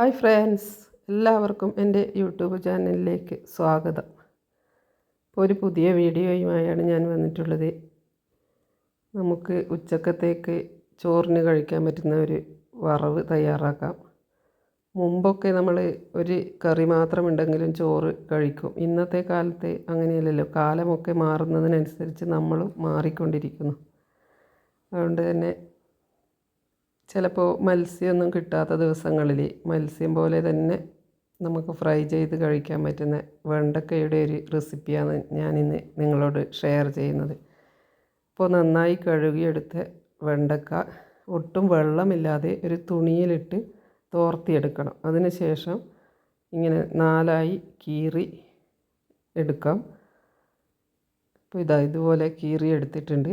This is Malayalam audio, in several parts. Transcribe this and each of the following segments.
ഹായ് ഫ്രണ്ട്സ് എല്ലാവർക്കും എന്റെ യൂട്യൂബ് ചാനലിലേക്ക് സ്വാഗതം. ഇപ്പോൾ ഒരു പുതിയ വീഡിയോയുമായാണ് ഞാൻ വന്നിട്ടുള്ളത്. നമുക്ക് ഉച്ചക്കത്തേക്ക് ചോറിന് കഴിക്കാൻ പറ്റുന്ന ഒരു വറവ് തയ്യാറാക്കാം. മുമ്പൊക്കെ നമ്മൾ ഒരു കറി മാത്രമുണ്ടെങ്കിലും ചോറ് കഴിക്കും. ഇന്നത്തെ കാലത്ത് അങ്ങനെയല്ലല്ലോ. കാലമൊക്കെ മാറുന്നതിനനുസരിച്ച് നമ്മളും മാറിക്കൊണ്ടിരിക്കുന്നു. അതുകൊണ്ട് തന്നെ ചിലപ്പോൾ മത്സ്യമൊന്നും കിട്ടാത്ത ദിവസങ്ങളിൽ മത്സ്യം പോലെ തന്നെ നമുക്ക് ഫ്രൈ ചെയ്ത് കഴിക്കാൻ പറ്റുന്ന വെണ്ടക്കയുടെ ഒരു റെസിപ്പിയാണ് ഞാനിന്ന് നിങ്ങളോട് ഷെയർ ചെയ്യുന്നത്. ഇപ്പോൾ നന്നായി കഴുകിയെടുത്ത വെണ്ടക്ക ഒട്ടും വെള്ളമില്ലാതെ ഒരു തുണിയിലിട്ട് തോർത്തിയെടുക്കണം. അതിനുശേഷം ഇങ്ങനെ നാലായി കീറി എടുക്കാം. അപ്പോൾ ഇതാ ഇതുപോലെ കീറി എടുത്തിട്ടുണ്ട്.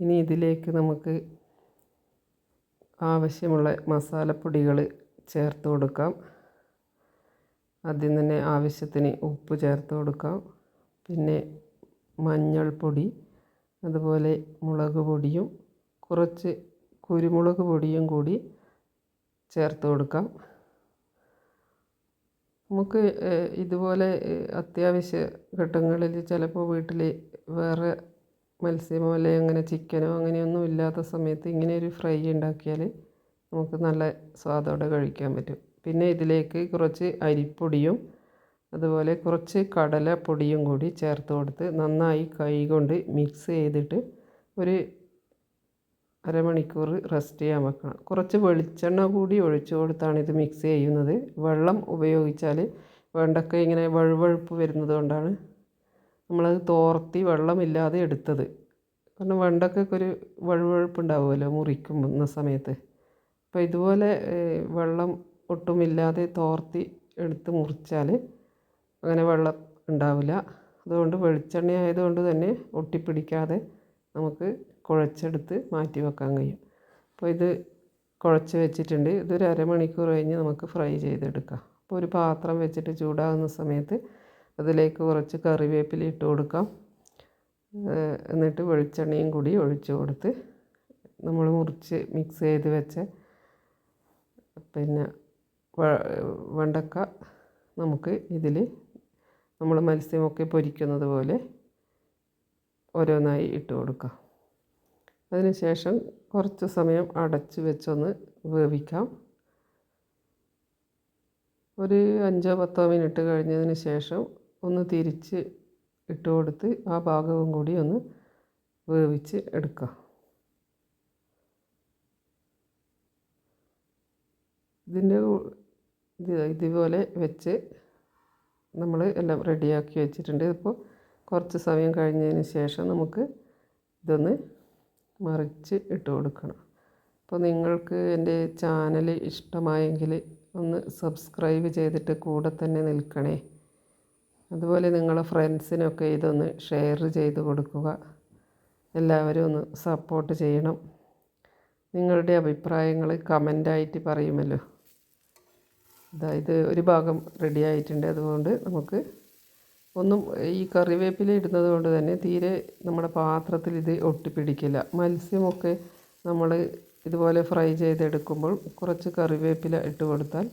ഇനി ഇതിലേക്ക് നമുക്ക് ആവശ്യമുള്ള മസാലപ്പൊടികൾ ചേർത്ത് കൊടുക്കാം. ആദ്യം തന്നെ ആവശ്യത്തിന് ഉപ്പ് ചേർത്ത് കൊടുക്കാം. പിന്നെ മഞ്ഞൾപ്പൊടി അതുപോലെ മുളക് പൊടിയും കുറച്ച് കുരുമുളക് പൊടിയും കൂടി ചേർത്ത് കൊടുക്കാം. നമുക്ക് ഇതുപോലെ അത്യാവശ്യ ഘട്ടങ്ങളിൽ ചിലപ്പോൾ വീട്ടിൽ വേറെ മത്സ്യമോ അല്ലെങ്കിൽ അങ്ങനെ ചിക്കനോ അങ്ങനെയൊന്നും ഇല്ലാത്ത സമയത്ത് ഇങ്ങനെ ഒരു ഫ്രൈ ഉണ്ടാക്കിയാൽ നമുക്ക് നല്ല സ്വാദോടെ കഴിക്കാൻ പറ്റും. പിന്നെ ഇതിലേക്ക് കുറച്ച് അരിപ്പൊടിയും അതുപോലെ കുറച്ച് കടലപ്പൊടിയും കൂടി ചേർത്ത് കൊടുത്ത് നന്നായി കൈ കൊണ്ട് മിക്സ് ചെയ്തിട്ട് ഒരു അരമണിക്കൂർ റെസ്റ്റ് ചെയ്യാൻ വെക്കണം. കുറച്ച് വെളിച്ചെണ്ണ കൂടി ഒഴിച്ചു കൊടുത്താണ് ഇത് മിക്സ് ചെയ്യുന്നത്. വെള്ളം ഉപയോഗിച്ചാൽ വെണ്ടക്ക ഇങ്ങനെ വഴുവഴുപ്പ് വരുന്നത് കൊണ്ടാണ് നമ്മളത് തോർത്തി വെള്ളമില്ലാതെ എടുത്തത്. കാരണം വെണ്ടയ്ക്കൊക്കെ ഒരു വഴുവഴുപ്പ് ഉണ്ടാവുമല്ലോ മുറിക്കുന്ന സമയത്ത്. അപ്പോൾ ഇതുപോലെ വെള്ളം ഒട്ടുമില്ലാതെ തോർത്തി എടുത്ത് മുറിച്ചാൽ അങ്ങനെ വെള്ളം ഉണ്ടാവില്ല. അതുകൊണ്ട് വെളിച്ചെണ്ണ ആയതുകൊണ്ട് തന്നെ ഒട്ടിപ്പിടിക്കാതെ നമുക്ക് കുഴച്ചെടുത്ത് മാറ്റി വെക്കാൻ കഴിയും. അപ്പോൾ ഇത് കുഴച്ച് വെച്ചിട്ടുണ്ട്. ഇതൊരു അരമണിക്കൂർ കഴിഞ്ഞ് നമുക്ക് ഫ്രൈ ചെയ്തെടുക്കാം. അപ്പോൾ ഒരു പാത്രം വെച്ചിട്ട് ചൂടാകുന്ന സമയത്ത് അതിലേക്ക് കുറച്ച് കറിവേപ്പില ഇട്ട് കൊടുക്കാം. എന്നിട്ട് വെളിച്ചെണ്ണയും കൂടി ഒഴിച്ച് കൊടുത്ത് നമ്മൾ മുറിച്ച് മിക്സ് ചെയ്ത് വെച്ച പിന്നെ വെണ്ടക്ക നമുക്ക് ഇതിൽ നമ്മൾ മത്സ്യമൊക്കെ പൊരിക്കുന്നത് പോലെ ഓരോന്നായി ഇട്ട് കൊടുക്കാം. അതിനുശേഷം കുറച്ച് സമയം അടച്ച് വെച്ചൊന്ന് വേവിക്കാം. ഒരു അഞ്ചോ പത്തോ മിനിറ്റ് കഴിഞ്ഞതിന് ശേഷം ഒന്ന് തിരിച്ച് ഇട്ട് കൊടുത്ത് ആ ഭാഗവും കൂടി ഒന്ന് വേവിച്ച് എടുക്കുക ഇതിന്റെ ഇത് ഇതുപോലെ വെച്ച് നമ്മൾ എല്ലാം റെഡിയാക്കി വെച്ചിട്ടുണ്ട്. ഇപ്പോൾ കുറച്ച് സമയം കഴിഞ്ഞതിന് ശേഷം നമുക്ക് ഇതൊന്ന് മറിച്ച് ഇട്ട് കൊടുക്കണം. അപ്പോൾ നിങ്ങൾക്ക് എന്റെ ചാനൽ ഇഷ്ടമായെങ്കിൽ ഒന്ന് സബ്സ്ക്രൈബ് ചെയ്തിട്ട് കൂടെ തന്നെ നിൽക്കണേ. അതുപോലെ നിങ്ങളെ ഫ്രണ്ട്സിനൊക്കെ ഇതൊന്ന് ഷെയർ ചെയ്ത് കൊടുക്കുക. എല്ലാവരും ഒന്ന് സപ്പോർട്ട് ചെയ്യണം. നിങ്ങളുടെ അഭിപ്രായങ്ങൾ കമന്റായിട്ട് പറയുമല്ലോ. അതായത് ഒരു ഭാഗം റെഡി ആയിട്ടുണ്ട്. അതുകൊണ്ട് നമുക്ക് ഒന്നും ഈ കറിവേപ്പില ഇടുന്നത് കൊണ്ട് തന്നെ തീരെ നമ്മുടെ പാത്രത്തിൽ ഇത് ഒട്ടിപ്പിടിക്കില്ല. മത്സ്യമൊക്കെ നമ്മൾ ഇതുപോലെ ഫ്രൈ ചെയ്തെടുക്കുമ്പോൾ കുറച്ച് കറിവേപ്പില ഇട്ട് കൊടുത്താൽ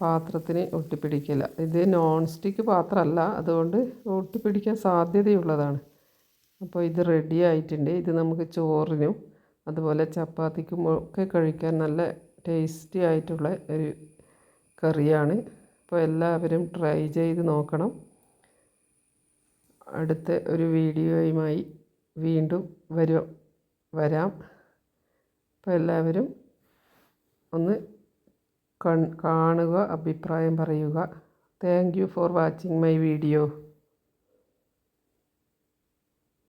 പാത്രത്തിന് ഒട്ടിപ്പിടിക്കില്ല ഇത് നോൺ സ്റ്റിക്ക് പാത്രമല്ല അതുകൊണ്ട് ഒട്ടിപ്പിടിക്കാൻ സാധ്യതയുള്ളതാണ്. അപ്പോൾ ഇത് റെഡി ആയിട്ടുണ്ട്. ഇത് നമുക്ക് ചോറിനും അതുപോലെ ചപ്പാത്തിക്കും ഒക്കെ കഴിക്കാൻ നല്ല ടേസ്റ്റി ആയിട്ടുള്ള ഒരു കറിയാണ്. അപ്പോൾ എല്ലാവരും ട്രൈ ചെയ്ത് നോക്കണം. അടുത്ത ഒരു വീഡിയോയുമായി വീണ്ടും വരും വരാം. അപ്പോൾ എല്ലാവരും ഒന്ന് കാണുക അഭിപ്രായം പറയുക. Thank you for watching my video.